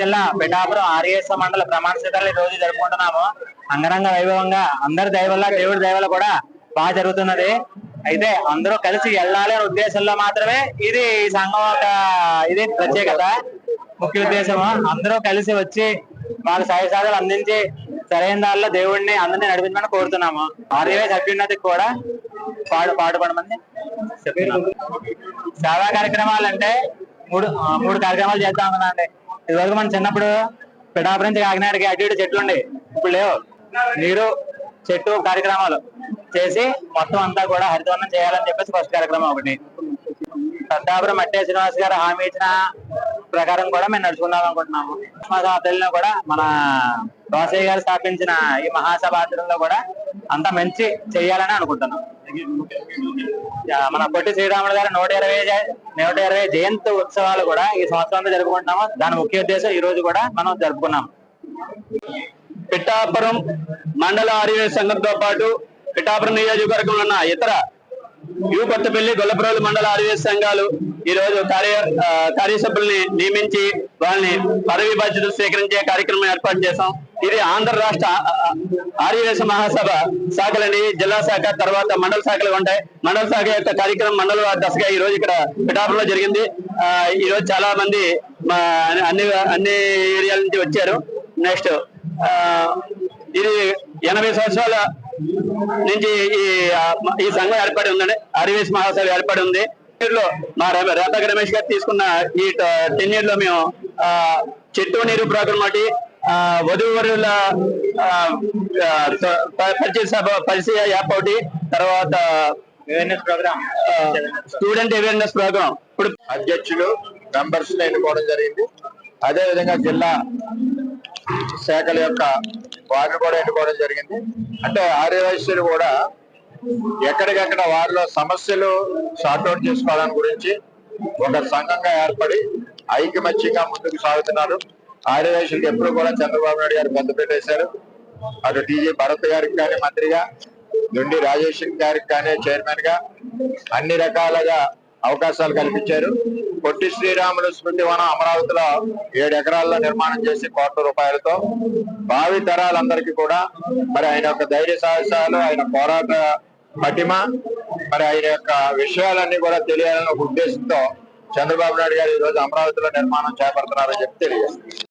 జిల్లా పిఠాపురం ఆర్ఎస్ మండల ప్రమాణ స్వీకారాలు ఈ రోజు జరుపుకుంటున్నాము. అంగరంగ వైభవంగా అందరి దయవల్ల దేవుడి దయవల్ల కూడా బాగా జరుగుతున్నది. అయితే అందరూ కలిసి వెళ్ళాలి అనే ఉద్దేశంలో మాత్రమే ఇది సంఘం ఒక ఇది ప్రత్యేకత ముఖ్య ఉద్దేశం అందరూ కలిసి వచ్చి వాళ్ళ సహాయ సాధాలు అందించి సరైన దారిలో దేవుడిని అందరినీ నడిపించమని కోరుతున్నాము. ఆర్యవైస్ అభ్యున్నతికి కూడా పాడు పాటుపడమని చెప్తున్నాము సేవా కార్యక్రమాలు అంటే మూడు మూడు కార్యక్రమాలు చేద్దాం అనుకున్నా అండి. ఇదివరకు మనం చిన్నప్పుడు పిఠాపురం నుంచి కాకినాడకి అటు ఇటు చెట్లు ఉండే. ఇప్పుడు లేవు. నీరు చెట్టు కార్యక్రమాలు చేసి మొత్తం అంతా కూడా హరితవర్ణం చేయాలని చెప్పేసి ఫస్ట్ కార్యక్రమం ఒకటి. పెద్దాపురం మట్టే శ్రీనివాస్ గారు హామీ ఇచ్చిన ప్రకారం కూడా మేము నడుచుకుందాం అనుకుంటున్నాము. శతాబ్దంలో కూడా మన వాసయ్య గారు స్థాపించిన ఈ మహాసభ ఆచరణలో కూడా అంత మంచి చేయాలని అనుకుంటున్నాం. మన పొట్టి శ్రీరాముడు గారి నూట ఇరవై నూట ఇరవై జయంతి ఉత్సవాలు కూడా ఈ సంవత్సరం జరుపుకుంటున్నాము. దాని ముఖ్య ఉద్దేశం ఈ రోజు కూడా మనం జరుపుకున్నాం. పిఠాపురం మండల ఆర్యవే సంఘంతో పాటు పిఠాపురం నియోజకవర్గంలో ఉన్న ఇతర యూ కొత్తపల్లి గొల్లపురోలు మండల ఆర్యవే సంఘాలు ఈ రోజు కార్య కార్యసభ్యుల్ని నియమించి వాళ్ళని పదవి బాధ్యతలు స్వీకరించే కార్యక్రమం ఏర్పాటు చేశాం. ఇది ఆంధ్ర రాష్ట్ర ఆర్యవేశ మహాసభ. శాఖలని జిల్లా శాఖ తర్వాత మండల శాఖలు ఉంటాయి. మండల శాఖ యొక్క కార్యక్రమం మండల దశగా ఈ రోజు ఇక్కడ పిఠాపురంలో జరిగింది. ఆ, ఈ రోజు చాలా మంది అన్ని అన్ని ఏరియాల నుంచి వచ్చారు. నెక్స్ట్ ఆ, ఇది ఎనభై సంవత్సరాల నుంచి ఈ ఈ సంఘం ఏర్పడి ఉందండి. ఆర్యవేశ మహాసభ ఏర్పడి ఉంది. లో మా రే- రేపక రమేష్ గారు తీసుకున్న ఈ టెన్ ఇయర్లో మేము ఆ, చెట్టు నీరు ప్రోగ్రామ్ ఒకటి వధూవరుల పరిచయ సభ పరిచయ యాప్ ఒకటి తర్వాత ప్రోగ్రామ్ స్టూడెంట్ అవేర్నెస్ ప్రోగ్రామ్ ఇప్పుడు అధ్యక్షులు మెంబర్స్ ఎన్నుకోవడం జరిగింది. అదే విధంగా జిల్లా శాఖల యొక్క వారిని కూడా ఎన్నుకోవడం జరిగింది. అంటే ఆర్యవైశ్యులు కూడా ఎక్కడికెక్కడ వారిలో సమస్యలు సార్ట్అవుట్ చేసుకోవడానికి గురించి ఒక సంఘంగా ఏర్పడి ఐకమత్యంగా ముందుకు సాగుతున్నారు. ఆర్యవైశ్యులకు ఎప్పుడు కూడా చంద్రబాబు నాయుడు గారు పెద్ద పెట్టేశారు. అటు టీజీ భరత్ గారికి కానీ మంత్రిగా దుండి రాజేష్ గారికి కానీ చైర్మన్గా అన్ని రకాలుగా అవకాశాలు కల్పించారు. పొట్టి శ్రీరాములు స్మృతి వనం అమరావతిలో ఏడు ఎకరాల్లో నిర్మాణం చేసి కోట్ల రూపాయలతో భావి తరాలందరికీ కూడా మరి ఆయన యొక్క ధైర్య సాహసాలు ఆయన పోరాట పటిమ మరి ఆయన యొక్క విషయాలన్నీ కూడా తెలియాలన్న ఉద్దేశంతో చంద్రబాబు నాయుడు గారు ఈ రోజు అమరావతిలో నిర్మాణం చేపడుతున్నారని చెప్పి తెలియజేస్తారు